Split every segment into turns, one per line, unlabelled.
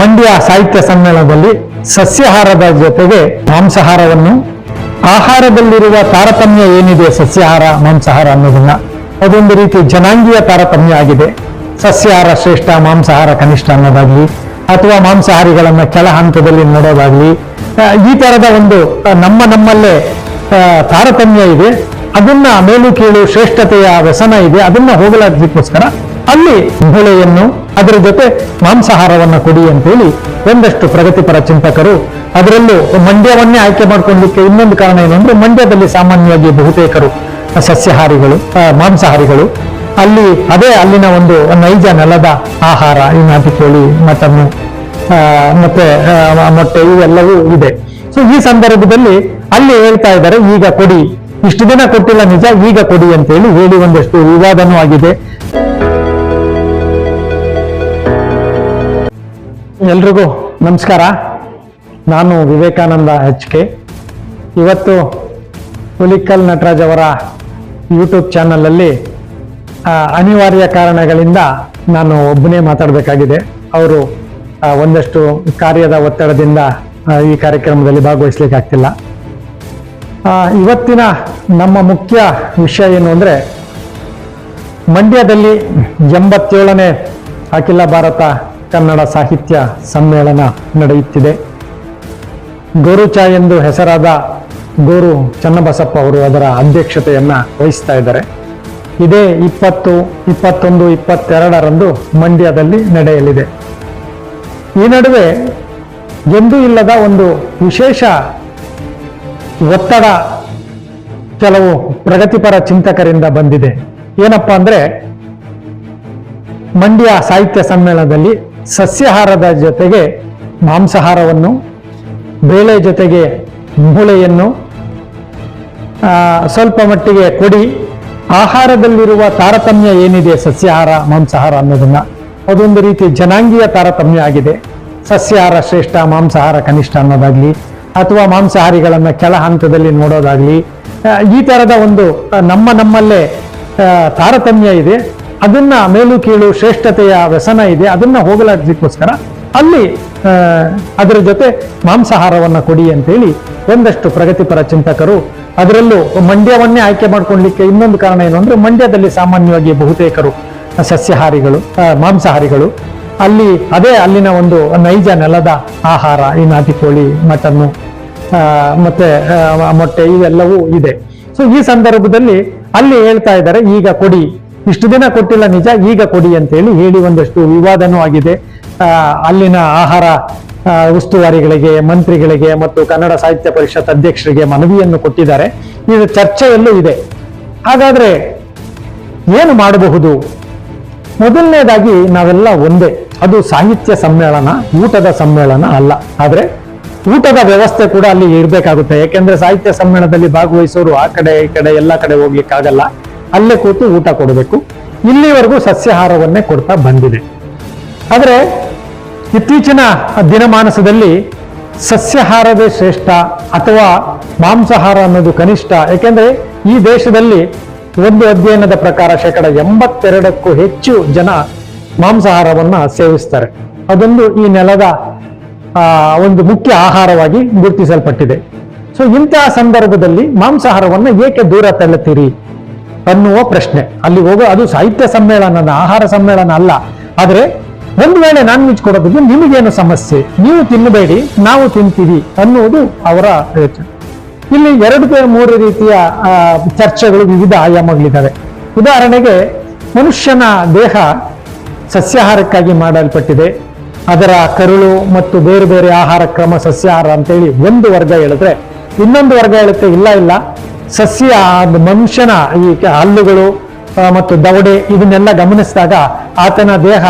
ಮಂಡ್ಯ ಸಾಹಿತ್ಯ ಸಮ್ಮೇಳನದಲ್ಲಿ ಸಸ್ಯಾಹಾರದ ಜೊತೆಗೆ ಮಾಂಸಾಹಾರವನ್ನು, ಆಹಾರದಲ್ಲಿರುವ ತಾರತಮ್ಯ ಏನಿದೆ ಸಸ್ಯಾಹಾರ, ಮಾಂಸಾಹಾರ ಅನ್ನೋದನ್ನ, ಅದೊಂದು ರೀತಿ ಜನಾಂಗೀಯ ತಾರತಮ್ಯ ಆಗಿದೆ. ಸಸ್ಯಾಹಾರ ಶ್ರೇಷ್ಠ, ಮಾಂಸಾಹಾರ ಕನಿಷ್ಠ ಅನ್ನೋದಾಗ್ಲಿ, ಅಥವಾ ಮಾಂಸಾಹಾರಿಗಳನ್ನ ಕೆಳ ಹಂತದಲ್ಲಿ ನೋಡೋದಾಗ್ಲಿ ಈ ತರದ ಒಂದು ನಮ್ಮ ನಮ್ಮಲ್ಲೇ ತಾರತಮ್ಯ ಇದೆ. ಅದನ್ನ ಮೇಲು ಕೀಳು ಶ್ರೇಷ್ಠತೆಯ ವ್ಯಸನ ಇದೆ. ಅದನ್ನ ಹೋಗಲಾಡಿಸಲಿಕ್ಕೋಸ್ಕರ ಅಲ್ಲಿ ಮಹಿಳೆಯನ್ನು ಅದರ ಜೊತೆ ಮಾಂಸಾಹಾರವನ್ನು ಕೊಡಿ ಅಂತೇಳಿ ಒಂದಷ್ಟು ಪ್ರಗತಿಪರ ಚಿಂತಕರು ಅದರಲ್ಲೂ ಮಂಡ್ಯವನ್ನೇ ಆಯ್ಕೆ ಮಾಡ್ಕೊಳ್ಳಿಕ್ಕೆ ಇನ್ನೊಂದು ಕಾರಣ ಏನಂದ್ರೆ ಮಂಡ್ಯದಲ್ಲಿ ಸಾಮಾನ್ಯವಾಗಿ ಬಹುತೇಕರು ಸಸ್ಯಾಹಾರಿಗಳು ಮಾಂಸಾಹಾರಿಗಳು. ಅಲ್ಲಿ ಅದೇ ಅಲ್ಲಿನ ಒಂದು ನೈಜ ನೆಲದ ಆಹಾರ, ಈ ನಾಟಿ ಕೋಳಿ ಮತ್ತೆ ಮೊಟ್ಟೆ ಇವೆಲ್ಲವೂ ಇದೆ. ಸೊ ಈ ಸಂದರ್ಭದಲ್ಲಿ ಅಲ್ಲಿ ಹೇಳ್ತಾ ಇದ್ದಾರೆ, ಈಗ ಕೊಡಿ. ಇಷ್ಟು ದಿನ ಕೊಟ್ಟಿಲ್ಲ ನಿಜ, ಈಗ ಕೊಡಿ ಅಂತೇಳಿ ಹೇಳಿ ಒಂದಷ್ಟು ವಿವಾದನೂ ಆಗಿದೆ. ಎಲ್ರಿಗೂ ನಮಸ್ಕಾರ. ನಾನು ವಿವೇಕಾನಂದ ಎಚ್ ಕೆ. ಇವತ್ತು ಹುಲಿಕಲ್ ನಟರಾಜ್ ಅವರ ಯೂಟ್ಯೂಬ್ ಚಾನಲಲ್ಲಿ ಅನಿವಾರ್ಯ ಕಾರಣಗಳಿಂದ ನಾನು ಒಬ್ಬನೇ ಮಾತಾಡಬೇಕಾಗಿದೆ. ಅವರು ಒಂದಷ್ಟು ಕಾರ್ಯದ ಒತ್ತಡದಿಂದ ಈ ಕಾರ್ಯಕ್ರಮದಲ್ಲಿ ಭಾಗವಹಿಸ್ಲಿಕ್ಕೆ ಆಗ್ತಿಲ್ಲ. ಇವತ್ತಿನ ನಮ್ಮ ಮುಖ್ಯ ವಿಷಯ ಏನು ಅಂದರೆ, ಮಂಡ್ಯದಲ್ಲಿ ಎಂಬತ್ತೇಳನೇ ಅಖಿಲ ಭಾರತ ಕನ್ನಡ ಸಾಹಿತ್ಯ ಸಮ್ಮೇಳನ ನಡೆಯುತ್ತಿದೆ. ಗೋರುಚ ಎಂದು ಹೆಸರಾದ ಗೋರು ಚನ್ನಬಸಪ್ಪ ಅವರು ಅದರ ಅಧ್ಯಕ್ಷತೆಯನ್ನು ವಹಿಸ್ತಾ ಇದ್ದಾರೆ. ಇದೇ ಇಪ್ಪತ್ತು, ಇಪ್ಪತ್ತೊಂದು, ಇಪ್ಪತ್ತೆರಡರಂದು ಮಂಡ್ಯದಲ್ಲಿ ನಡೆಯಲಿದೆ. ಈ ನಡುವೆ ಎಂದೂ ಇಲ್ಲದ ಒಂದು ವಿಶೇಷ ಒತ್ತಡ ಕೆಲವು ಪ್ರಗತಿಪರ ಚಿಂತಕರಿಂದ ಬಂದಿದೆ. ಏನಪ್ಪ ಅಂದ್ರೆ ಮಂಡ್ಯ ಸಾಹಿತ್ಯ ಸಮ್ಮೇಳನದಲ್ಲಿ ಸಸ್ಯಾಹಾರದ ಜೊತೆಗೆ ಮಾಂಸಾಹಾರವನ್ನು, ಬೇಳೆ ಜೊತೆಗೆ ಮೂಳೆಯನ್ನು ಸ್ವಲ್ಪ ಮಟ್ಟಿಗೆ ಕೊಡಿ. ಆಹಾರದಲ್ಲಿರುವ ತಾರತಮ್ಯ ಏನಿದೆ ಸಸ್ಯಾಹಾರ, ಮಾಂಸಾಹಾರ ಅನ್ನೋದನ್ನ? ಅದೊಂದು ರೀತಿ ಜನಾಂಗೀಯ ತಾರತಮ್ಯ ಆಗಿದೆ. ಸಸ್ಯಾಹಾರ ಶ್ರೇಷ್ಠ, ಮಾಂಸಾಹಾರ ಕನಿಷ್ಠ ಅನ್ನೋದಾಗ್ಲಿ, ಅಥವಾ ಮಾಂಸಾಹಾರಿಗಳನ್ನು ಕೆಳ ಹಂತದಲ್ಲಿ ನೋಡೋದಾಗ್ಲಿ ಈ ತರದ ಒಂದು, ನಮ್ಮ ನಮ್ಮಲ್ಲೇ ತಾರತಮ್ಯ ಇದೆ. ಅದನ್ನ ಮೇಲು ಕೀಳು ಶ್ರೇಷ್ಠತೆಯ ವ್ಯಸನ ಇದೆ, ಅದನ್ನ ಹೋಗಲಾಡಿಸಲಿಕ್ಕೋಸ್ಕರ ಅಲ್ಲಿ ಅದರ ಜೊತೆ ಮಾಂಸಾಹಾರವನ್ನ ಕೊಡಿ ಅಂತೇಳಿ ಒಂದಷ್ಟು ಪ್ರಗತಿಪರ ಚಿಂತಕರು ಅದರಲ್ಲೂ ಮಂಡ್ಯವನ್ನೇ ಆಯ್ಕೆ ಮಾಡ್ಕೊಳ್ಳಿಕ್ಕೆ ಇನ್ನೊಂದು ಕಾರಣ ಏನು ಅಂದ್ರೆ ಮಂಡ್ಯದಲ್ಲಿ ಸಾಮಾನ್ಯವಾಗಿ ಬಹುತೇಕರು ಸಸ್ಯಾಹಾರಿಗಳು ಮಾಂಸಾಹಾರಿಗಳು. ಅಲ್ಲಿ ಅದೇ ಅಲ್ಲಿನ ಒಂದು ನೈಜ ನೆಲದ ಆಹಾರ, ಈ ನಾಟಿ ಕೋಳಿ, ಮಟನ್ನು ಮತ್ತೆ ಮೊಟ್ಟೆ ಇವೆಲ್ಲವೂ ಇದೆ. ಸೊ ಈ ಸಂದರ್ಭದಲ್ಲಿ ಅಲ್ಲಿ ಹೇಳ್ತಾ ಇದ್ದಾರೆ, ಈಗ ಕೊಡಿ. ಇಷ್ಟು ದಿನ ಕೊಟ್ಟಿಲ್ಲ ನಿಜ, ಈಗ ಕೊಡಿ ಅಂತೇಳಿ ಹೇಳಿ ಒಂದಷ್ಟು ವಿವಾದನೂ ಆಗಿದೆ. ಅಲ್ಲಿನ ಆಹಾರ ಉಸ್ತುವಾರಿಗಳಿಗೆ, ಮಂತ್ರಿಗಳಿಗೆ ಮತ್ತು ಕನ್ನಡ ಸಾಹಿತ್ಯ ಪರಿಷತ್ ಅಧ್ಯಕ್ಷರಿಗೆ ಮನವಿಯನ್ನು ಕೊಟ್ಟಿದ್ದಾರೆ. ಇದು ಚರ್ಚೆಯಲ್ಲೂ ಇದೆ. ಹಾಗಾದ್ರೆ ಏನು ಮಾಡಬಹುದು? ಮೊದಲನೇದಾಗಿ ನಾವೆಲ್ಲ ಒಂದೇ. ಅದು ಸಾಹಿತ್ಯ ಸಮ್ಮೇಳನ, ಊಟದ ಸಮ್ಮೇಳನ ಅಲ್ಲ. ಆದ್ರೆ ಊಟದ ವ್ಯವಸ್ಥೆ ಕೂಡ ಅಲ್ಲಿ ಇರಬೇಕಾಗುತ್ತೆ. ಯಾಕೆಂದ್ರೆ ಸಾಹಿತ್ಯ ಸಮ್ಮೇಳನದಲ್ಲಿ ಭಾಗವಹಿಸೋರು ಆ ಕಡೆ, ಈ ಕಡೆ, ಎಲ್ಲ ಕಡೆ ಹೋಗ್ಲಿಕ್ಕಾಗಲ್ಲ. ಅಲ್ಲೇ ಕೂತು ಊಟ ಕೊಡಬೇಕು. ಇಲ್ಲಿವರೆಗೂ ಸಸ್ಯಾಹಾರವನ್ನೇ ಕೊಡ್ತಾ ಬಂದಿದೆ. ಆದರೆ ಇತ್ತೀಚಿನ ದಿನಮಾನಸದಲ್ಲಿ ಸಸ್ಯಾಹಾರವೇ ಶ್ರೇಷ್ಠ ಅಥವಾ ಮಾಂಸಾಹಾರ ಅನ್ನೋದು ಕನಿಷ್ಠ. ಯಾಕೆಂದರೆ ಈ ದೇಶದಲ್ಲಿ ಒಂದು ಅಧ್ಯಯನದ ಪ್ರಕಾರ ಶೇಕಡ ಎಂಬತ್ತೆರಡಕ್ಕೂ ಹೆಚ್ಚು ಜನ ಮಾಂಸಾಹಾರವನ್ನು ಸೇವಿಸ್ತಾರೆ. ಅದೊಂದು ಈ ನೆಲದ ಒಂದು ಮುಖ್ಯ ಆಹಾರವಾಗಿ ಗುರುತಿಸಲ್ಪಟ್ಟಿದೆ. ಸೊ ಇಂತಹ ಸಂದರ್ಭದಲ್ಲಿ ಮಾಂಸಾಹಾರವನ್ನು ಏಕೆ ದೂರ ತಳ್ಳುತ್ತೀರಿ? ಅನ್ನುವ ಪ್ರಶ್ನೆ. ಅಲ್ಲಿ ಹೋಗೋ ಅದು ಸಾಹಿತ್ಯ ಸಮ್ಮೇಳನ ಆಹಾರ ಸಮ್ಮೇಳನ ಅಲ್ಲ. ಆದರೆ ಒಂದು ವೇಳೆ ನಾನ್ ವೆಜ್ ಕೊಡೋದಕ್ಕೆ ನಿಮಗೇನು ಸಮಸ್ಯೆ? ನೀವು ತಿನ್ನಬೇಡಿ, ನಾವು ತಿಂತೀವಿ ಅನ್ನುವುದು ಅವರ ಯೋಚನೆ. ಇಲ್ಲಿ ಎರಡು ಮೂರು ರೀತಿಯ ಚರ್ಚೆಗಳು ವಿವಿಧ ಆಯಾಮಗಳಿದ್ದಾವೆ. ಉದಾಹರಣೆಗೆ ಮನುಷ್ಯನ ದೇಹ ಸಸ್ಯಾಹಾರಕ್ಕಾಗಿ ಮಾಡಲ್ಪಟ್ಟಿದೆ. ಅದರ ಕರುಳು ಮತ್ತು ಬೇರೆ ಬೇರೆ ಆಹಾರ ಕ್ರಮ ಸಸ್ಯಾಹಾರ ಅಂತೇಳಿ ಒಂದು ವರ್ಗ ಹೇಳಿದ್ರೆ, ಇನ್ನೊಂದು ವರ್ಗ ಹೇಳುತ್ತೆ, ಇಲ್ಲ ಇಲ್ಲ. ಸಸ್ಯ ಮನುಷ್ಯನ ಈ ಹಲ್ಲುಗಳು ಮತ್ತು ದವಡೆ ಇದನ್ನೆಲ್ಲ ಗಮನಿಸಿದಾಗ ಆತನ ದೇಹ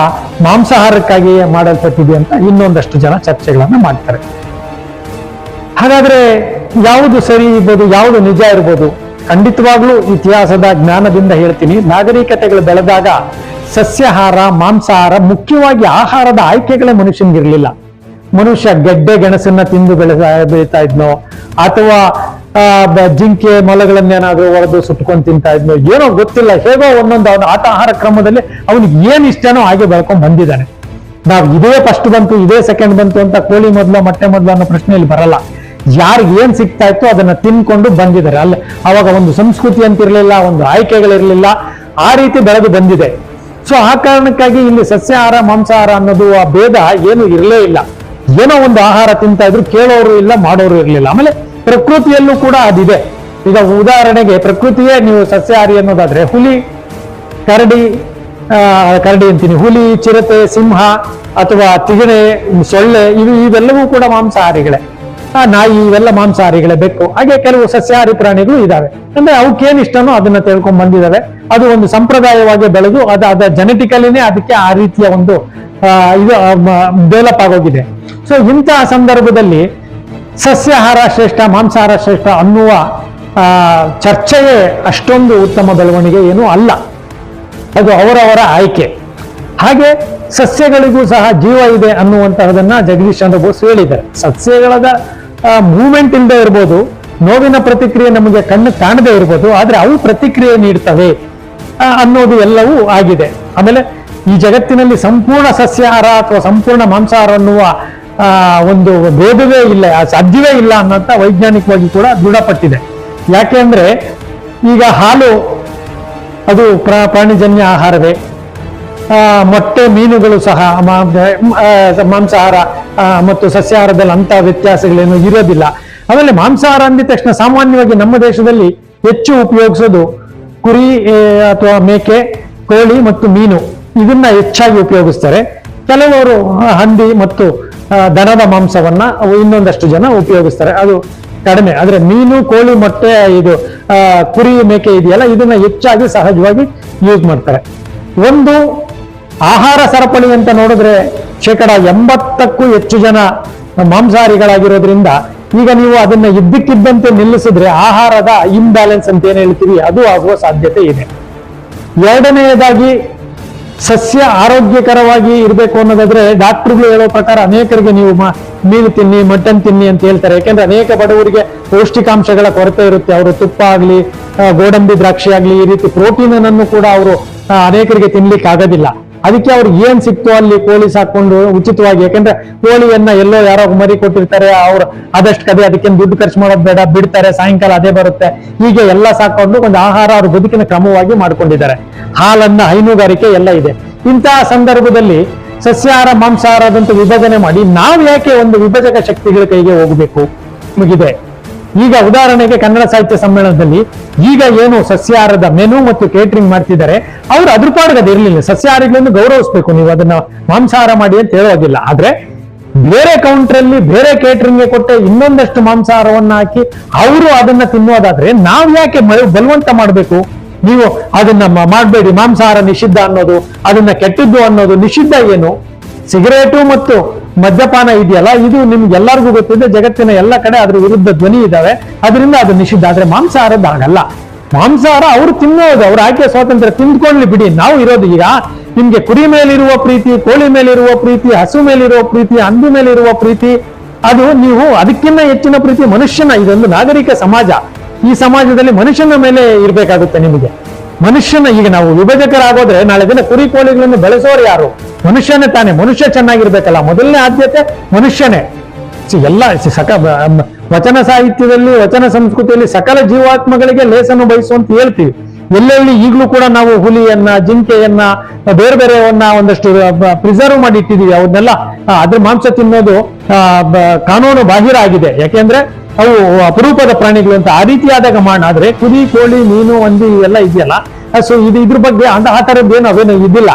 ಮಾಂಸಾಹಾರಕ್ಕಾಗಿಯೇ ಮಾಡಲ್ಪಟ್ಟಿದೆ ಅಂತ ಇನ್ನೊಂದಷ್ಟು ಜನ ಚರ್ಚೆಗಳನ್ನು ಮಾಡ್ತಾರೆ. ಹಾಗಾದ್ರೆ ಯಾವುದು ಸರಿ ಇರ್ಬೋದು, ಯಾವುದು ನಿಜ ಇರ್ಬೋದು? ಖಂಡಿತವಾಗ್ಲೂ ಇತಿಹಾಸದ ಜ್ಞಾನದಿಂದ ಹೇಳ್ತೀನಿ. ನಾಗರಿಕತೆಗಳು ಬೆಳೆದಾಗ ಸಸ್ಯಾಹಾರ, ಮಾಂಸಾಹಾರ ಮುಖ್ಯವಾಗಿ ಆಹಾರದ ಆಯ್ಕೆಗಳೇ ಮನುಷ್ಯನಿಗಿರಲಿಲ್ಲ. ಮನುಷ್ಯ ಗೆಡ್ಡೆ ಗೆಣಸನ್ನ ತಿಂದು ಬೆಳೆಸ, ಬೆಳೀತಾ ಇದ್ನೋ, ಅಥವಾ ಆ, ಜಿಂಕೆ ಮೊಲಗಳನ್ನೇನಾದ್ರು ಒಳದು ಸುಟ್ಕೊಂಡು ತಿಂತಾ ಇದ್ನೋ ಏನೋ ಗೊತ್ತಿಲ್ಲ ಹೇಗೋ ಒಂದೊಂದು ಅವನ ಆಟ ಆಹಾರ ಕ್ರಮದಲ್ಲಿ ಅವನಿಗೆ ಏನ್ ಇಷ್ಟನೋ ಹಾಗೆ ಬೆಳ್ಕೊಂಡ್ ಬಂದಿದ್ದಾನೆ. ನಾವು ಇದೇ ಫಸ್ಟ್ ಬಂತು ಇದೇ ಸೆಕೆಂಡ್ ಬಂತು ಅಂತ ಕೋಳಿ ಮೊದಲು ಮೊಟ್ಟೆ ಮೊದಲು ಅನ್ನೋ ಪ್ರಶ್ನೆಯಲ್ಲಿ ಬರಲ್ಲ. ಯಾರಿಗೆ ಏನ್ ಸಿಗ್ತಾ ಇತ್ತು ಅದನ್ನ ತಿನ್ಕೊಂಡು ಬಂದಿದ್ದಾರೆ. ಅಲ್ಲಿ ಅವಾಗ ಒಂದು ಸಂಸ್ಕೃತಿ ಅಂತ ಇರಲಿಲ್ಲ ಒಂದು ಆಯ್ಕೆಗಳಿರಲಿಲ್ಲ ಆ ರೀತಿ ಬೆಳೆದು ಬಂದಿದೆ. ಸೊ ಆ ಕಾರಣಕ್ಕಾಗಿ ಇಲ್ಲಿ ಸಸ್ಯಾಹಾರ ಮಾಂಸಾಹಾರ ಅನ್ನೋದು ಆ ಭೇದ ಏನು ಇರಲೇ ಇಲ್ಲ. ಏನೋ ಒಂದು ಆಹಾರ ತಿಂತಾ ಇದ್ರು ಕೇಳೋರು ಇಲ್ಲ ಮಾಡೋರು ಇರಲಿಲ್ಲ. ಆಮೇಲೆ ಪ್ರಕೃತಿಯಲ್ಲೂ ಕೂಡ ಅದಿದೆ. ಈಗ ಉದಾಹರಣೆಗೆ ಪ್ರಕೃತಿಯೇ ನೀವು ಸಸ್ಯಾಹಾರಿ ಅನ್ನೋದಾದ್ರೆ ಹುಲಿ, ಕರಡಿ ಕರಡಿ ಅಂತೀನಿ, ಹುಲಿ, ಚಿರತೆ, ಸಿಂಹ ಅಥವಾ ತಿಗಣೆ, ಸೊಳ್ಳೆ, ಇವು ಇವೆಲ್ಲವೂ ಕೂಡ ಮಾಂಸಾಹಾರಿಗಳೇ. ನಾಯಿ ಇವೆಲ್ಲ ಮಾಂಸಾಹಾರಿಗಳೇ ಬೆಕ್ಕು. ಹಾಗೆ ಕೆಲವು ಸಸ್ಯಾಹಾರಿ ಪ್ರಾಣಿಗಳು ಇದಾವೆ. ಅಂದ್ರೆ ಅವಕ್ಕೇನ್ ಇಷ್ಟನೋ ಅದನ್ನ ತಿಳ್ಕೊಂಡ್ ಬಂದಿದಾವೆ. ಅದು ಒಂದು ಸಂಪ್ರದಾಯವಾಗಿ ಬೆಳೆದು ಅದ ಅದ ಜೆನೆಟಿಕಲಿನೇ ಅದಕ್ಕೆ ಆ ರೀತಿಯ ಒಂದು ಇದು ಡೆವಲಪ್ ಆಗೋಗಿದೆ. ಸೊ ಇಂತಹ ಸಂದರ್ಭದಲ್ಲಿ ಸಸ್ಯಾಹಾರ ಶ್ರೇಷ್ಠ, ಮಾಂಸಾಹಾರ ಶ್ರೇಷ್ಠ ಅನ್ನುವ ಚರ್ಚೆಯೇ ಅಷ್ಟೊಂದು ಉತ್ತಮ ಬೆಳವಣಿಗೆ ಏನೂ ಅಲ್ಲ. ಅದು ಅವರವರ ಆಯ್ಕೆ. ಹಾಗೆ ಸಸ್ಯಗಳಿಗೂ ಸಹ ಜೀವ ಇದೆ ಅನ್ನುವಂತಹದನ್ನ ಜಗದೀಶ್ ಚಂದ್ರ ಬೋಸ್ ಹೇಳಿದ್ದಾರೆ. ಸಸ್ಯಗಳದ ಮೂವ್ಮೆಂಟ್ ಇಲ್ಲದೆ ಇರ್ಬೋದು, ನೋವಿನ ಪ್ರತಿಕ್ರಿಯೆ ನಮಗೆ ಕಣ್ಣು ಕಾಣದೇ ಇರ್ಬೋದು, ಆದ್ರೆ ಅವು ಪ್ರತಿಕ್ರಿಯೆ ನೀಡ್ತವೆ ಅನ್ನೋದು ಎಲ್ಲವೂ ಆಗಿದೆ. ಆಮೇಲೆ ಈ ಜಗತ್ತಿನಲ್ಲಿ ಸಂಪೂರ್ಣ ಸಸ್ಯಾಹಾರ ಅಥವಾ ಸಂಪೂರ್ಣ ಮಾಂಸಾಹಾರ ಅನ್ನುವ ಒಂದು ಭೇದವೇ ಇಲ್ಲ ಸಾಧ್ಯವೇ ಇಲ್ಲ ಅನ್ನೋಂಥ ವೈಜ್ಞಾನಿಕವಾಗಿ ಕೂಡ ದೃಢಪಟ್ಟಿದೆ. ಯಾಕೆ ಅಂದ್ರೆ ಈಗ ಹಾಲು, ಅದು ಪ್ರಾ- ಪ್ರಾಣಿಜನ್ಯ ಆಹಾರವೇ. ಮೊಟ್ಟೆ, ಮೀನುಗಳು ಸಹ ಮಾಂಸಾಹಾರ ಮತ್ತು ಸಸ್ಯಾಹಾರದಲ್ಲಿ ಅಂಥ ವ್ಯತ್ಯಾಸಗಳೇನು ಇರೋದಿಲ್ಲ. ಆಮೇಲೆ ಮಾಂಸಾಹಾರ ಅಂದಿದ ತಕ್ಷಣ ಸಾಮಾನ್ಯವಾಗಿ ನಮ್ಮ ದೇಶದಲ್ಲಿ ಹೆಚ್ಚು ಉಪಯೋಗಿಸೋದು ಕುರಿ ಅಥವಾ ಮೇಕೆ, ಕೋಳಿ ಮತ್ತು ಮೀನು. ಇದನ್ನ ಹೆಚ್ಚಾಗಿ ಉಪಯೋಗಿಸ್ತಾರೆ. ಕೆಲವರು ಹಂದಿ ಮತ್ತು ದನದ ಮಾಂಸವನ್ನ ಇನ್ನೊಂದಷ್ಟು ಜನ ಉಪಯೋಗಿಸ್ತಾರೆ. ಅದು ಕಡಿಮೆ. ಆದ್ರೆ ಮೀನು, ಕೋಳಿ, ಮೊಟ್ಟೆ, ಇದು ಕುರಿ ಮೇಕೆ ಇದೆಯಲ್ಲ, ಇದನ್ನ ಹೆಚ್ಚಾಗಿ ಸಹಜವಾಗಿ ಯೂಸ್ ಮಾಡ್ತಾರೆ. ಒಂದು ಆಹಾರ ಸರಪಳಿ ಅಂತ ನೋಡಿದ್ರೆ ಶೇಕಡ ಎಂಬತ್ತಕ್ಕೂ ಹೆಚ್ಚು ಜನ ಮಾಂಸಾಹಾರಿಗಳಾಗಿರೋದ್ರಿಂದ ಈಗ ನೀವು ಅದನ್ನ ಇದ್ದಕ್ಕಿದ್ದಂತೆ ನಿಲ್ಲಿಸಿದ್ರೆ ಆಹಾರದ ಇಂಬ್ಯಾಲೆನ್ಸ್ ಅಂತ ಏನ್ ಹೇಳ್ತೀವಿ? ಅದು ಆಗುವ ಸಾಧ್ಯತೆ ಇದೆ. ಎರಡನೆಯದಾಗಿ ಸಸ್ಯ ಆರೋಗ್ಯಕರವಾಗಿ ಇರಬೇಕು ಅನ್ನೋದಾದ್ರೆ ಡಾಕ್ಟರ್ಗಳು ಹೇಳೋ ಪ್ರಕಾರ ಅನೇಕರಿಗೆ ನೀವು ಮೀನು ತಿನ್ನಿ, ಮಟನ್ ತಿನ್ನಿ ಅಂತ ಹೇಳ್ತಾರೆ. ಯಾಕೆಂದ್ರೆ ಅನೇಕ ಬಡವರಿಗೆ ಪೌಷ್ಟಿಕಾಂಶಗಳ ಕೊರತೆ ಇರುತ್ತೆ. ಅವರು ತುಪ್ಪ ಆಗ್ಲಿ ಗೋಡಂಬಿ ದ್ರಾಕ್ಷಿ ಆಗ್ಲಿ ಈ ರೀತಿ ಪ್ರೋಟೀನ್ ಅನ್ನು ಕೂಡ ಅವರು ಅನೇಕರಿಗೆ ತಿನ್ಲಿಕ್ಕೆ ಆಗೋದಿಲ್ಲ ಅದಕ್ಕೆ ಅವ್ರಿಗೆ ಏನ್ ಸಿಕ್ತು ಅಲ್ಲಿ ಕೋಳಿ ಸಾಕೊಂಡು ಉಚಿತವಾಗಿ? ಯಾಕಂದ್ರೆ ಕೋಳಿಯನ್ನ ಎಲ್ಲೋ ಯಾರೋ ಮರಿ ಕೊಟ್ಟಿರ್ತಾರೆ, ಅವ್ರು ಆದಷ್ಟು ಕದೆ ಅದಕ್ಕೆ ದುಡ್ಡು ಖರ್ಚು ಮಾಡೋದು ಬೇಡ, ಬಿಡ್ತಾರೆ, ಸಾಯಂಕಾಲ ಅದೇ ಬರುತ್ತೆ. ಹೀಗೆ ಎಲ್ಲ ಸಾಕೊಂಡು ಒಂದು ಆಹಾರ ಅವ್ರ ಬದುಕಿನ ಕ್ರಮವಾಗಿ ಮಾಡ್ಕೊಂಡಿದ್ದಾರೆ. ಹಾಲನ್ನ ಹೈನುಗಾರಿಕೆ ಎಲ್ಲ ಇದೆ. ಇಂತಹ ಸಂದರ್ಭದಲ್ಲಿ ಸಸ್ಯಾಹಾರ, ಮಾಂಸಾಹಾರದಂತ ವಿಭಜನೆ ಮಾಡಿ ನಾವು ಯಾಕೆ ಒಂದು ವಿಭಜಕ ಶಕ್ತಿಗಳ ಕೈಗೆ ಹೋಗಬೇಕು? ಮುಗಿದೆ. ಈಗ ಉದಾಹರಣೆಗೆ ಕನ್ನಡ ಸಾಹಿತ್ಯ ಸಮ್ಮೇಳನದಲ್ಲಿ ಈಗ ಏನು ಸಸ್ಯಾಹಾರದ ಮೆನು ಮತ್ತು ಕೇಟರಿಂಗ್ ಮಾಡ್ತಿದ್ದಾರೆ, ಅವ್ರು ಅದ್ರ ಪಾಡ್ಗದ ಇರಲಿಲ್ಲ. ಸಸ್ಯಾಹಾರಿಗಳನ್ನು ಗೌರವಿಸಬೇಕು, ನೀವು ಅದನ್ನ ಮಾಂಸಾಹಾರ ಮಾಡಿ ಅಂತ ಹೇಳೋದಿಲ್ಲ. ಆದ್ರೆ ಬೇರೆ ಕೌಂಟ್ರಲ್ಲಿ ಬೇರೆ ಕೇಟರಿಂಗ್ಗೆ ಕೊಟ್ಟೆ ಇನ್ನೊಂದಷ್ಟು ಮಾಂಸಾಹಾರವನ್ನ ಹಾಕಿ ಅವರು ಅದನ್ನ ತಿನ್ನೋದಾದ್ರೆ ನಾವ್ ಯಾಕೆ ಬಲವಂತ ಮಾಡಬೇಕು? ನೀವು ಅದನ್ನ ಮಾಡ್ಬೇಡಿ. ಮಾಂಸಾಹಾರ ನಿಷಿದ್ಧ ಅನ್ನೋದು, ಅದನ್ನ ಕೆಟ್ಟಿದ್ದು ಅನ್ನೋದು ನಿಷಿದ್ಧ ಏನು? ಸಿಗರೇಟು ಮತ್ತು ಮದ್ಯಪಾನ ಇದೆಯಲ್ಲ, ಇದು ನಿಮ್ಗೆ ಎಲ್ಲರಿಗೂ ಗೊತ್ತಿದೆ, ಜಗತ್ತಿನ ಎಲ್ಲ ಕಡೆ ಅದ್ರ ವಿರುದ್ಧ ಧ್ವನಿ ಇದಾವೆ. ಅದರಿಂದ ಅದು ನಿಷಿದ್ಧ. ಆದ್ರೆ ಮಾಂಸಾಹಾರದ ಬಾಗಲ್ಲ ಮಾಂಸಾಹಾರ ಅವ್ರು ತಿನ್ನೋದು, ಅವ್ರ ಆಯ್ಕೆ ಸ್ವಾತಂತ್ರ್ಯ ತಿಂದ್ಕೊಳ್ಳಿ ಬಿಡಿ. ನಾವು ಇರೋದು ಈಗ ನಿಮ್ಗೆ ಕುರಿ ಮೇಲಿರುವ ಪ್ರೀತಿ, ಕೋಳಿ ಮೇಲಿರುವ ಪ್ರೀತಿ, ಹಸು ಮೇಲಿರುವ ಪ್ರೀತಿ, ಹಂದಿ ಮೇಲಿರುವ ಪ್ರೀತಿ, ಅದು ನೀವು ಅದಕ್ಕಿಂತ ಹೆಚ್ಚಿನ ಪ್ರೀತಿ ಮನುಷ್ಯನ, ಇದೊಂದು ನಾಗರಿಕ ಸಮಾಜ. ಈ ಸಮಾಜದಲ್ಲಿ ಮನುಷ್ಯನ ಮೇಲೆ ಇರಬೇಕಾಗುತ್ತೆ ನಿಮಗೆ. ಮನುಷ್ಯನ ಈಗ ನಾವು ವಿಭಜಕರಾಗೋದ್ರೆ ನಾಳೆ ದಿನ ಕುರಿ ಕೋಳಿಗಳನ್ನು ಬೆಳೆಸೋರು ಯಾರು? ಮನುಷ್ಯನೇ ತಾನೆ, ಮನುಷ್ಯ ಚೆನ್ನಾಗಿರ್ಬೇಕಲ್ಲ. ಮೊದಲನೇ ಆದ್ಯತೆ ಮನುಷ್ಯನೇ. ಎಲ್ಲ ಸಕ ವಚನ ಸಾಹಿತ್ಯದಲ್ಲಿ, ವಚನ ಸಂಸ್ಕೃತಿಯಲ್ಲಿ ಸಕಲ ಜೀವಾತ್ಮಗಳಿಗೆ ಲೇಸನ್ನು ಬಯಸುವಂತ ಹೇಳ್ತೀವಿ. ಎಲ್ಲೆಲ್ಲಿ ಈಗಲೂ ಕೂಡ ನಾವು ಹುಲಿಯನ್ನ, ಜಿಂಕೆಯನ್ನ, ಬೇರೆ ಬೇರೆಯವನ್ನ ಒಂದಷ್ಟು ಪ್ರಿಸರ್ವ್ ಮಾಡಿ ಇಟ್ಟಿದ್ದೀವಿ ಅವನ್ನೆಲ್ಲ ಅದ್ರ ಮಾಂಸ ತಿನ್ನೋದು ಕಾನೂನು ಬಾಹಿರ ಆಗಿದೆ. ಯಾಕೆಂದ್ರೆ ಅವು ಅಪರೂಪದ ಪ್ರಾಣಿಗಳು ಅಂತ ಆ ರೀತಿ ಆದಾಗ ಮಾಡ ಆದ್ರೆ ಕುರಿ ಕೋಳಿ ಮೀನು ಹಂದಿ ಎಲ್ಲ ಇದೆಯಲ್ಲ? ಸೊ ಇದು ಇದ್ರ ಬಗ್ಗೆ ಅಂತ ಆ ಥರದ್ದು ಏನು ಅವೇನು ಇದಿಲ್ಲ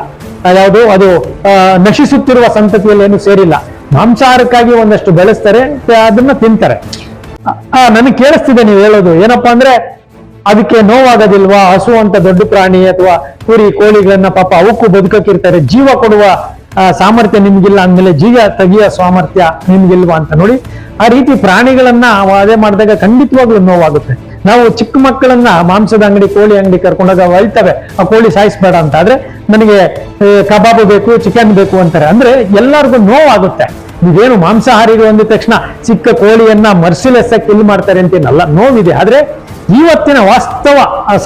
ಯಾವುದು ಅದು ನಶಿಸುತ್ತಿರುವ ಸಂತತಿಯಲ್ಲಿ ಏನು ಸೇರಿಲ್ಲ. ಮಾಂಸಾಹಾರಕ್ಕಾಗಿ ಒಂದಷ್ಟು ಬೆಳೆಸ್ತಾರೆ ಅದನ್ನ ತಿಂತಾರೆ. ಆ, ನನಗೆ ಕೇಳಿಸ್ತಿದೆ ನೀವು ಹೇಳೋದು. ಏನಪ್ಪಾ ಅಂದ್ರೆ ಅದಕ್ಕೆ ನೋವಾಗೋದಿಲ್ವಾ? ಹಸು ಅಂತ ದೊಡ್ಡ ಪ್ರಾಣಿ ಅಥವಾ ಕುರಿ ಕೋಳಿಗಳನ್ನ ಪಾಪ ಅವಕ್ಕೂ ಬದುಕಕ್ಕಿರ್ತಾರೆ ಜೀವ ಕೊಡುವ ಸಾಮರ್ಥ್ಯ ನಿಮ್ಗಿಲ್ಲ ಅಂದಮೇಲೆ ಜೀವ ತೆಗಿಯ ಸಾಮರ್ಥ್ಯ ನಿಮ್ಗಿಲ್ವಾ ಅಂತ ನೋಡಿ, ಆ ರೀತಿ ಪ್ರಾಣಿಗಳನ್ನ ಅದೇ ಮಾಡಿದಾಗ ಖಂಡಿತವಾಗ್ಲೂ ನೋವಾಗುತ್ತೆ. ನಾವು ಚಿಕ್ಕ ಮಕ್ಕಳನ್ನ ಮಾಂಸದ ಅಂಗಡಿ, ಕೋಳಿ ಅಂಗಡಿ ಕರ್ಕೊಂಡಾಗ ಒಯ್ತವೆ ಆ ಕೋಳಿ ಸಾಯಿಸ್ಬೇಡ ಅಂತ. ಆದ್ರೆ ನನಗೆ ಕಬಾಬ್ ಬೇಕು ಚಿಕನ್ ಬೇಕು ಅಂತಾರೆ. ಅಂದ್ರೆ ಎಲ್ಲರಿಗೂ ನೋವಾಗುತ್ತೆ. ನೀವೇನು ಮಾಂಸಾಹಾರಿಗಳು ಅಂದ ತಕ್ಷಣ ಚಿಕ್ಕ ಕೋಳಿಯನ್ನ ಮರ್ಸಿಲೆಸ್ ಕಿಲ್ ಮಾಡ್ತಾರೆ ಅಂತೇನಲ್ಲ, ನೋವಿದೆ. ಆದ್ರೆ ಇವತ್ತಿನ ವಾಸ್ತವ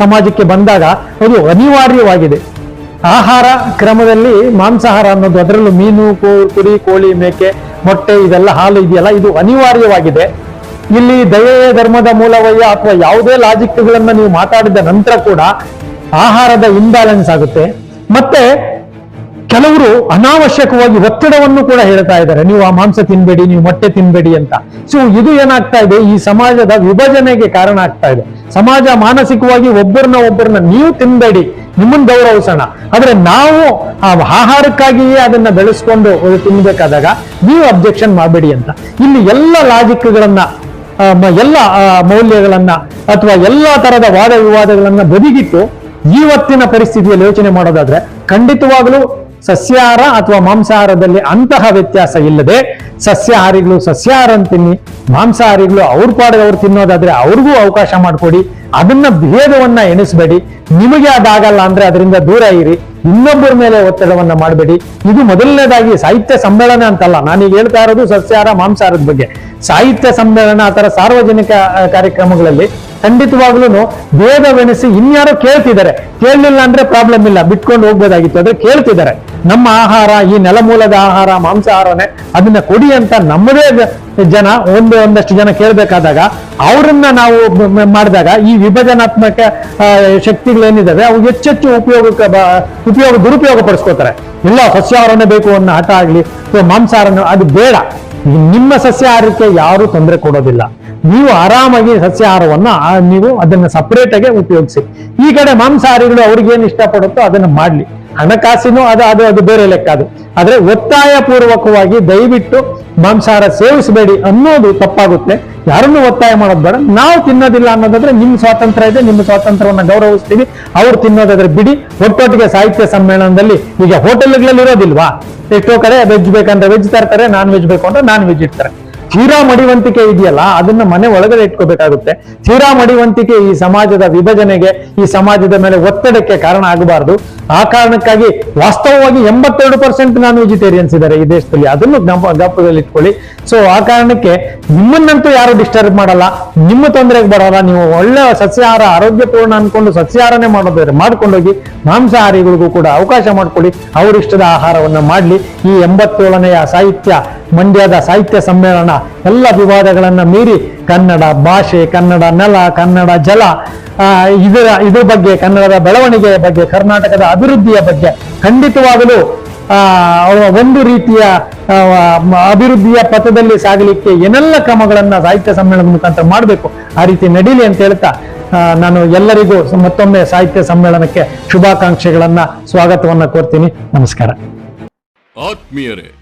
ಸಮಾಜಕ್ಕೆ ಬಂದಾಗ ಅದು ಅನಿವಾರ್ಯವಾಗಿದೆ. ಆಹಾರ ಕ್ರಮದಲ್ಲಿ ಮಾಂಸಾಹಾರ ಅನ್ನೋದು ಅದರಲ್ಲೂ ಮೀನು ಕುರಿ, ಕೋಳಿ, ಮೇಕೆ, ಮೊಟ್ಟೆ, ಇದೆಲ್ಲ ಹಾಲು ಇದೆಯಲ್ಲ, ಇದು ಅನಿವಾರ್ಯವಾಗಿದೆ. ಇಲ್ಲಿ ದಯೆಯ ಧರ್ಮದ ಮೂಲವಯ್ಯ ಅಥವಾ ಯಾವುದೇ ಲಾಜಿಕ್ಗಳನ್ನ ನೀವು ಮಾತಾಡಿದ ನಂತರ ಕೂಡ ಆಹಾರದ ಇಂಬ್ಯಾಲೆನ್ಸ್ ಆಗುತ್ತೆ. ಮತ್ತೆ ಕೆಲವರು ಅನಾವಶ್ಯಕವಾಗಿ ಒತ್ತಡವನ್ನು ಕೂಡ ಹೇಳ್ತಾ ಇದ್ದಾರೆ. ನೀವು ಆ ಮಾಂಸ ತಿನ್ಬೇಡಿ, ನೀವು ಮೊಟ್ಟೆ ತಿನ್ಬೇಡಿ ಅಂತ. ಸೊ ಇದು ಏನಾಗ್ತಾ ಇದೆ? ಈ ಸಮಾಜದ ವಿಭಜನೆಗೆ ಕಾರಣ ಆಗ್ತಾ ಇದೆ. ಸಮಾಜ ಮಾನಸಿಕವಾಗಿ ಒಬ್ಬರನ್ನ ಒಬ್ಬರನ್ನ ನೀವು ತಿನ್ಬೇಡಿ. ನಿಮ್ಮನ್ನು ಗೌರವಿಸೋಣ ಆದ್ರೆ ನಾವು ಆ ಆಹಾರಕ್ಕಾಗಿಯೇ ಅದನ್ನ ಬೆಳೆಸ್ಕೊಂಡು ತಿನ್ಬೇಕಾದಾಗ ನೀವು ಅಬ್ಜೆಕ್ಷನ್ ಮಾಡಬೇಡಿ ಅಂತ. ಇಲ್ಲಿ ಎಲ್ಲ ಲಾಜಿಕ್ಗಳನ್ನ ಎಲ್ಲ ಮೌಲ್ಯಗಳನ್ನ ಅಥವಾ ಎಲ್ಲ ತರದ ವಾದ ವಿವಾದಗಳನ್ನ ಬದಿಗಿಟ್ಟು ಇವತ್ತಿನ ಪರಿಸ್ಥಿತಿಯಲ್ಲಿ ಯೋಚನೆ ಮಾಡೋದಾದ್ರೆ ಖಂಡಿತವಾಗಲೂ ಸಸ್ಯಾಹಾರ ಅಥವಾ ಮಾಂಸಾಹಾರದಲ್ಲಿ ಅಂತಹ ವ್ಯತ್ಯಾಸ ಇಲ್ಲದೆ ಸಸ್ಯಾಹಾರಿಗಳು ಸಸ್ಯಾಹಾರ ತಿನ್ನಿ, ಮಾಂಸಾಹಾರಿಗಳು ಅವ್ರ ಪಾಡಿಗೆ ಅವ್ರು ತಿನ್ನೋದಾದ್ರೆ ಅವ್ರಿಗೂ ಅವಕಾಶ ಮಾಡಿಕೊಡಿ, ಅದನ್ನ ಭೇದವನ್ನ ಎಣಿಸಬೇಡಿ, ನಿಮಗೆ ಅದಾಗಲ್ಲ ಅಂದ್ರೆ ಅದರಿಂದ ದೂರ ಇರಿ, ಇನ್ನೊಬ್ಬರ ಮೇಲೆ ಒತ್ತಡವನ್ನ ಮಾಡಬೇಡಿ. ಇದು ಮೊದಲನೇದಾಗಿ ಸಾಹಿತ್ಯ ಸಮ್ಮೇಳನ ಅಂತಲ್ಲ, ನಾನೀಗ ಹೇಳ್ತಾ ಇರೋದು ಸಸ್ಯಾಹಾರ, ಮಾಂಸಾಹಾರದ ಬಗ್ಗೆ. ಸಾಹಿತ್ಯ ಸಮ್ಮೇಳನ ಆ ತರ ಸಾರ್ವಜನಿಕ ಕಾರ್ಯಕ್ರಮಗಳಲ್ಲಿ ಖಂಡಿತವಾಗ್ಲೂ ಭೇದವೆಣಿಸಿ ಇನ್ಯಾರೋ ಕೇಳ್ತಿದ್ದಾರೆ. ಕೇಳಲಿಲ್ಲ ಅಂದ್ರೆ ಪ್ರಾಬ್ಲಮ್ ಇಲ್ಲ. ಬಿಟ್ಕೊಂಡು ಹೋಗ್ಬೋದಾಗಿತ್ತು. ಅಂದ್ರೆ ಕೇಳ್ತಿದ್ದಾರೆ. ನಮ್ಮ ಆಹಾರ, ಈ ನೆಲಮೂಲದ ಆಹಾರ, ಮಾಂಸಾಹಾರನೇ ಅದನ್ನ ಕೊಡಿ ಅಂತ ನಮ್ಮದೇ ಜನ, ಒಂದು, ಒಂದಷ್ಟು ಜನ ಕೇಳಬೇಕಾದಾಗ ಅವರನ್ನ ನಾವು ಮಾಡಿದಾಗ ಈ ವಿಭಜನಾತ್ಮಕ ಶಕ್ತಿಗಳು ಶಕ್ತಿಗಳೇನಿದಾವೆ, ಅವು ಹೆಚ್ಚೆಚ್ಚು ಉಪಯೋಗಕ್ಕೆ ಉಪಯೋಗ ದುರುಪಯೋಗ ಪಡಿಸ್ಕೋತಾರೆ ಇಲ್ಲ, ಸಸ್ಯಾಹಾರನೇ ಬೇಕು ಅನ್ನೋ ಹಠ ಆಗ್ಲಿ ಮಾಂಸಾಹಾರನ, ಅದು ಬೇಡ. ನಿಮ್ಮ ಸಸ್ಯಾಹಾರಕ್ಕೆ ಯಾರು ತೊಂದರೆ ಕೊಡೋದಿಲ್ಲ. ನೀವು ಆರಾಮಾಗಿ ಸಸ್ಯಾಹಾರವನ್ನ ನೀವು ಅದನ್ನ ಸಪರೇಟ್ ಆಗಿ ಉಪಯೋಗಿಸಿ. ಈ ಕಡೆ ಮಾಂಸಾಹಾರಿಗಳು ಅವ್ರಿಗೇನು ಇಷ್ಟಪಡುತ್ತೋ ಅದನ್ನ ಮಾಡ್ಲಿ. ಹಣಕಾಸಿನೂ ಅದು ಅದು ಅದು ಬೇರೆ ಲೆಕ್ಕ ಅದು. ಆದ್ರೆ ಒತ್ತಾಯ ಪೂರ್ವಕವಾಗಿ ದಯವಿಟ್ಟು ಮಾಂಸಾಹಾರ ಸೇವಿಸಬೇಡಿ ಅನ್ನೋದು ತಪ್ಪಾಗುತ್ತೆ. ಯಾರನ್ನು ಒತ್ತಾಯ ಮಾಡೋದು ಬೇಡ. ನಾವು ತಿನ್ನೋದಿಲ್ಲ ಅನ್ನೋದಾದ್ರೆ ನಿಮ್ ಸ್ವಾತಂತ್ರ್ಯ ಇದೆ, ನಿಮ್ಮ ಸ್ವಾತಂತ್ರ್ಯವನ್ನ ಗೌರವಿಸ್ತೀವಿ ಅವ್ರು ತಿನ್ನೋದಾದ್ರೆ ಬಿಡಿ. ಒಟ್ಟೊಟ್ಟಿಗೆ ಸಾಹಿತ್ಯ ಸಮ್ಮೇಳನದಲ್ಲಿ ಈಗ ಹೋಟೆಲ್ಗಳಲ್ಲಿ ಇರೋದಿಲ್ವಾ? ಎಷ್ಟೋ ಕಡೆ ವೆಜ್ ಬೇಕಂದ್ರೆ ವೆಜ್ ತರ್ತಾರೆ ನಾನ್ ವೆಜ್ ಬೇಕು ಅಂದ್ರೆ ನಾನ್ ವೆಜ್ ಇರ್ತಾರೆ ತೀರಾ ಮಡಿವಂತಿಕೆ ಇದೆಯಲ್ಲ, ಅದನ್ನ ಮನೆ ಒಳಗಡೆ ಇಟ್ಕೋಬೇಕಾಗುತ್ತೆ. ತೀರಾ ಮಡಿವಂತಿಕೆ ಈ ಸಮಾಜದ ವಿಭಜನೆಗೆ, ಈ ಸಮಾಜದ ಮೇಲೆ ಒತ್ತಡಕ್ಕೆ ಕಾರಣ ಆಗಬಾರದು. ಆ ಕಾರಣಕ್ಕಾಗಿ ವಾಸ್ತವವಾಗಿ ಎಂಬತ್ತೆರಡು ಪರ್ಸೆಂಟ್ ನಾನ್ ವೆಜಿಟೇರಿಯನ್ಸ್ ಇದ್ದಾರೆ ಈ ದೇಶದಲ್ಲಿ. ಅದನ್ನು ಜ್ಞಾಪ ಜ್ಞಾಪಕದಲ್ಲಿ ಇಟ್ಕೊಳ್ಳಿ. ಸೊ ಆ ಕಾರಣಕ್ಕೆ ನಿಮ್ಮನ್ನಂತೂ ಯಾರು ಡಿಸ್ಟರ್ಬ್ ಮಾಡಲ್ಲ. ನಿಮ್ಮ ತೊಂದರೆಗೆ ಬರಲ್ಲ. ನೀವು ಒಳ್ಳೆ ಸಸ್ಯಾಹಾರ, ಆರೋಗ್ಯಪೂರ್ಣ ಅನ್ಕೊಂಡು ಸಸ್ಯಾಹಾರನೇ ಮಾಡೋದಾದ್ರೆ ಮಾಡ್ಕೊಂಡೋಗಿ ಮಾಂಸಾಹಾರಿಗಳಿಗೂ ಕೂಡ ಅವಕಾಶ ಮಾಡ್ಕೊಳ್ಳಿ. ಅವರಿಷ್ಟದ ಆಹಾರವನ್ನ ಮಾಡಲಿ. ಈ ಎಂಬತ್ತೇಳನೆಯ ಸಾಹಿತ್ಯ ಮಂಡ್ಯದ ಸಾಹಿತ್ಯ ಸಮ್ಮೇಳನ ಎಲ್ಲ ವಿವಾದಗಳನ್ನು ಮೀರಿ ಕನ್ನಡ ಭಾಷೆ, ಕನ್ನಡ ನೆಲ, ಕನ್ನಡ ಜಲ ಇದರ ಇದರ ಬಗ್ಗೆ, ಕನ್ನಡದ ಬೆಳವಣಿಗೆಯ ಬಗ್ಗೆ, ಕರ್ನಾಟಕದ ಅಭಿವೃದ್ಧಿಯ ಬಗ್ಗೆ ಖಂಡಿತವಾಗಲೂ ಒಂದು ರೀತಿಯ ಅಭಿವೃದ್ಧಿಯ ಪಥದಲ್ಲಿ ಸಾಗಲಿಕ್ಕೆ ಏನೆಲ್ಲ ಕ್ರಮಗಳನ್ನು ಸಾಹಿತ್ಯ ಸಮ್ಮೇಳನ ಮುಖಾಂತರ ಮಾಡಬೇಕು, ಆ ರೀತಿ ನಡೀಲಿ ಅಂತ ಹೇಳ್ತಾ ನಾನು ಎಲ್ಲರಿಗೂ ಮತ್ತೊಮ್ಮೆ ಸಾಹಿತ್ಯ ಸಮ್ಮೇಳನಕ್ಕೆ ಶುಭಾಕಾಂಕ್ಷೆಗಳನ್ನ, ಸ್ವಾಗತವನ್ನ ಕೋರ್ತೀನಿ. ನಮಸ್ಕಾರ.
ಆತ್ಮೀಯರೇ